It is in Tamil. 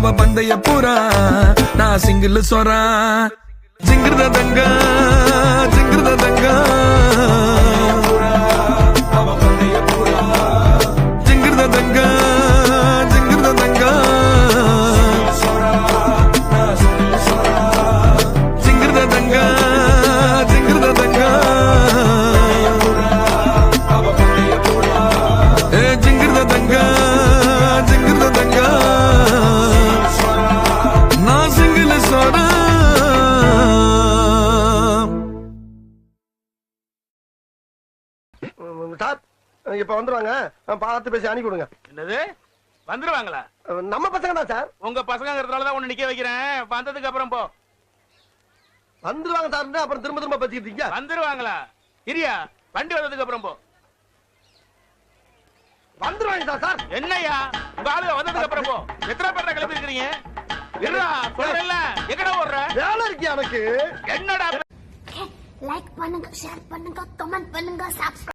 பந்தய புறா நான் சிங்கிள் சொரா ஜிங்கிருத தங்க சார் இப்ப வந்துருவாங்க. பார்த்து பேசி அனுப்பி விடுங்க. என்னது? வந்துருவாங்களா? நம்ம பசங்க தான் சார். உங்க பசங்கிறதுனால தான் உன்னை நிக்க வைக்கிறேன். வந்ததுக்கு அப்புறம் போ. வந்துருவாங்க சார் அப்புறம் திரும்ப திரும்ப பேசிக்கிட்டு இருக்கீங்க. வந்துருவாங்களா? இரியா வண்டி வந்ததுக்கு அப்புறம் போ. வந்துருவாங்க சார் சார். என்னய்யா உங்க ஆளுங்க வந்ததுக்கு அப்புறம் போ. எத்தனை பேர் கிளம்பி இருக்கிறீங்க? இருடா சொல்றேன்ல. எங்கடா ஓடுற? வேலை இருக்கு எனக்கு. என்னடா? லைக் பண்ணுங்க ஷேர் பண்ணுங்க கமெண்ட் பண்ணுங்க சப்ஸ்கிரைப்